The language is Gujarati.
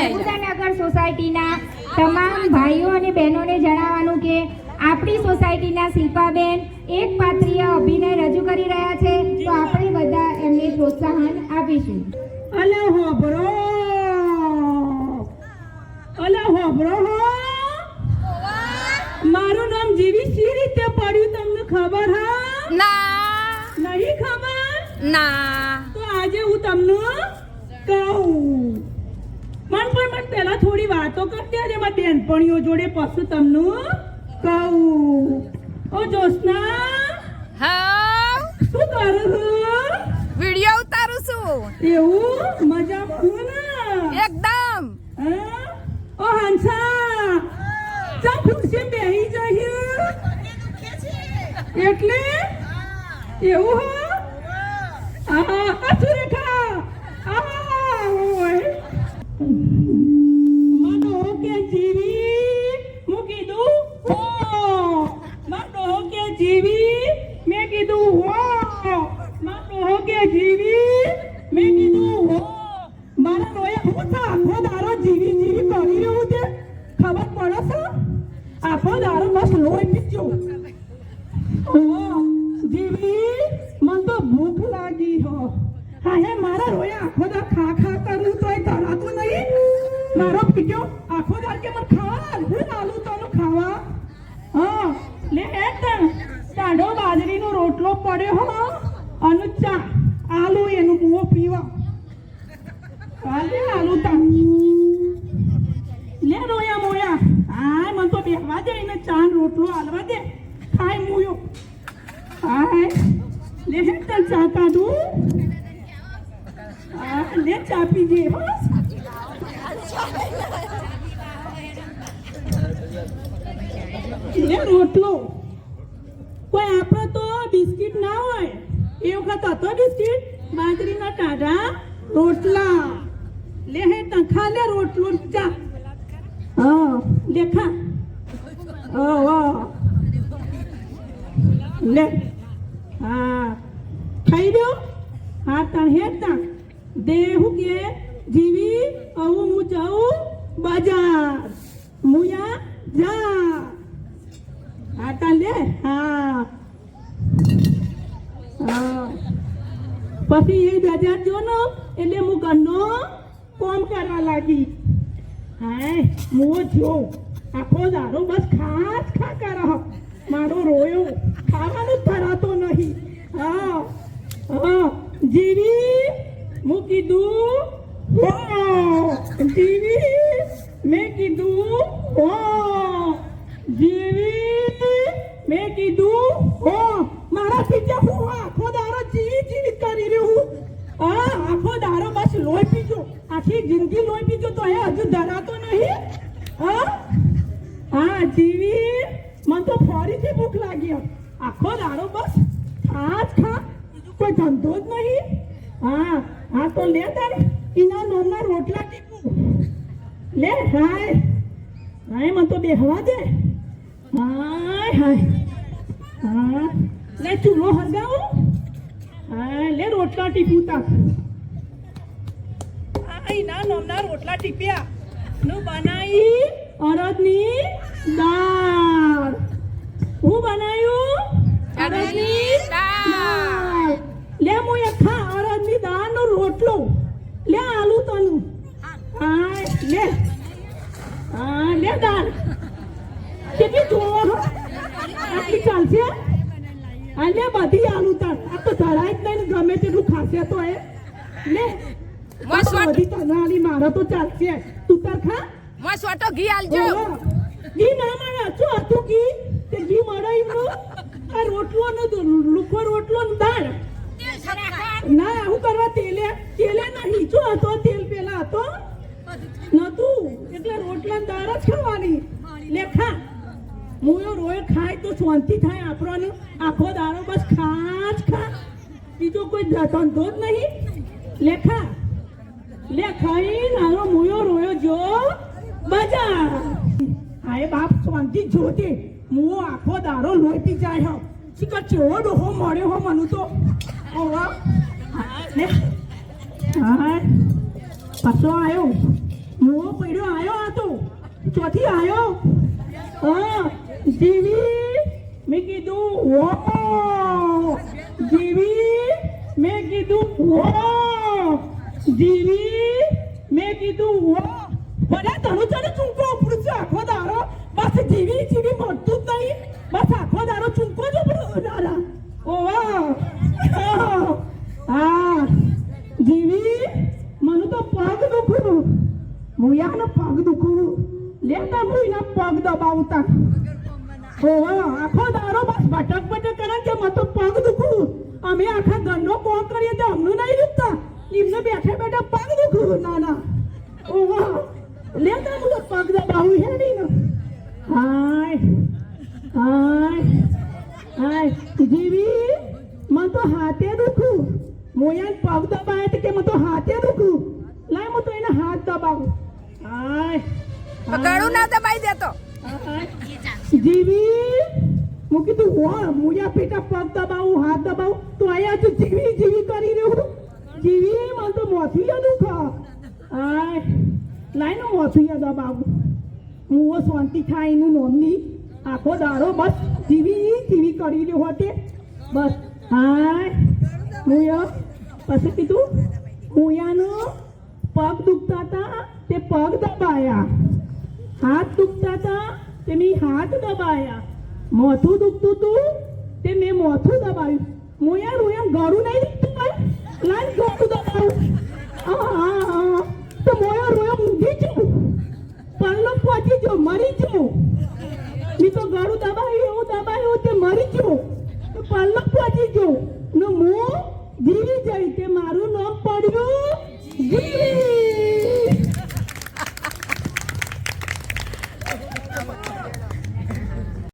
નગર સોસાયટીના તમામ ભાઈઓ અને બહેનોને જણાવવાનું કે આપણી સોસાયટીના શિલ્પાબેન એક પાત્રીય અભિનય રજૂ કરી રહ્યા છે. તો આપણે બધા એમને પ્રોત્સાહન આપીશું. અલા બ્રો અલા હો મારું નામ જીવી સી રીતે પડ્યું તમને ખબર હા? ના. નહીં ખબર? ના. તો આજે હું તમને કહું મન પણ મને પહેલા થોડી વાતો કરતી આજે મારી બેનપણીઓ જોડે પશુ તમને કહું. ઓ જોસના હા શું કરું છું? વિડિયો ઉતારું છું. એવું? મજા હું ને? એકદમ? ઓ હંસા ચા ખુરશી બેહી જઈએ. એટલે? એવું હા? આ જીવી? મેં કીધું, હો. માનો કે જીવી? મેં કીધું, હો. મારા રોએ હું તો આખો દારો જીવી જીવી કરી રહ્યું છે. ખબર પડે છે? આખો દારો બસ લોહી પીજો જીવી, મને તો ભૂખ લાગી હો. હા, હે, મારા રોએ આખો દા ખા ખા કરું તોય ધરાતું નહીં? મારો પીજો આખો દાર કે મને ખાવા હું આલુ તને ખાવા? ટાઢો બાજરીનો રોટલો પડ્યો હો અને ચા આલુ એનું બુઓ પીવા. કાલે આલુ તા. લે રોયા મોયા. હાય, મન તો બેહવા દે, એને ચા રોટલો આલવા દે. ખાય મુયો. હાય. લે હે તન ચા કાઢું? લે ચા પીજે બસ લે રોટલો. વખત હતો રોટલા. લે હે લે રોટલો, ચા. હા, લે ખા. ઓ લે. હા. ખાઈ હા, તણ હે તણ. કે, જીવી, આવું હું મુયા જા. હા લે. હા. પછી એ બજાર જો એટલે હું ઘરનો કોમ કરવા લાગી. હાય, મો જો, આખો દારો બસ ખાસ ખા કર મારો રોયો, ખાવાનું ધરાતો નહીં. હા હા, જીવી હું કીધું, હો, જીવી, મેં કીધું, હો. જીવી, મેં કીધું હો મારા પીછે હું આખો દારો જીવી જીવી કરી રહ્યો હું હા આખો દારો બસ લોહી પીજો આખી જિંદગી લોહી પીજો તો એ હજુ ધરાતો નહીં? હા? જીવી, મને તો ફરીથી ભૂખ લાગી આખો દાડો બસ ખા ખા બીજું કોઈ ધંધો જ નહીં. હા હા તો લે તારે, એના નોમના રોટલા ટીપું. લે, હાય. હાય, મને તો બેહવા દે. હાય હાય. હા. લે, ચૂલો હરગાવું હા, લે, રોટલા ટીપું તા ના નોમના રોટલા ટીપ્યા. નું બનાવી અડદની દાળ. હું બનાવ્યું અડદની દાળ. લે હું એ ખા અડદની દાળનો રોટલો. લે આલુ તનું. હા લે. હા લે દાળ. કેટલી જોવો આટલી ચાલશે? આ લે બધી આલુ તાર આ તો ધરાય જ નહીં ને ગમે તેટલું ખાશે તો એ. લે. આ તો મસ્ત તનાલી મારે તો ચાલશે. તું તાર ખા. મસ્ત વાટો ઘી આલજો. ઘી ના મારે. અચો હતું ઘી? તે ઘી મળે એમનું? આ રોટલો ને લુખો રોટલો ને દાળ. ના આવું કરવા તેલે. તેલે નહીં. શું હતો તેલ પેલા હતો? નતું એટલે રોટલા ને દાળ જ ખાવાની. લે ખા. મુયો રોય ખાય તો શાંતિ થાય આપણને. આખો દારો બસ ખા જ ખા. બીજો કોઈ ધંધો જ નહીં. લે ખા. લે ખાઈ નાનો મુયો, રોયો જો. બજાર. હાય બાપ, શાંતિ જોતે મુઓ આખો દારો લોહી પી જાય હો. શીખર ચેવો ડોહો મળ્યો હો મનુ તો? ઓવા લે. હા પાછો આ મુઓ ચોથી આયો. હા જીવી, મેં કીધું, ઓ. જીવી, મેં કીધું, ઓ. જીવી મેં કીધું વો બધા તણું તને ચૂંકો ઉપડું છે આખો દારો બસ જીવી જીવી મળતું જ નહીં. બસ આખો દારો ચૂંકો જ ઉપડું. દાદા ઓવા હા, જીવી, મને તો પગ દુખું. મુયાનો પગ દુખું. લેતા મુઈના પગ દબાવતા ઓવા આખો દારો બસ ભટક ભટક કરે કે મને તો પગ દુખું. અમે આખા ઘરનો કોમ કરીએ તો અમનું નહીં દુખતા. એમને બેઠા બેઠા પગ દુખું. ના ના. લેતા હું તો પગ દબાવું હે નહીં હાય હાય હાય જીવી મને તો. હાથે દુખું મોયાન પગ દબાય તો કે મને તો હાથે દુખું લાય હું તો એને હાથ દબાવું હાય ગળું ના દબાઈ દેતો જીવી, હું કીધું, હો, મુયા પેટા પગ દબાવું, હાથ દબાવું, તો અહીંયા તો જીવી જીવી કરી રહ્યું જીવી, મને તો મોથું દુખ. આય લાઈને મોથું દબાવું હું ઓ શાંતિ થાય એનું નોમની આખો દારો બસ જીવી જીવી કરી રહ્યો હોતે બસ હાય મુયા પછી કીધું મુયાનો પગ દુખતા હતા તે પગ દબાયા હાથ દુખતા હતા તે મેં હાથ દબાયા મોથું દુખતું હતું તે મેં મોથું દબાયું મોયા રોયા ગળું નહીં પલકવાજી જો નો મો દીવી જઈ તે મારું નામ પડ્યું દીવી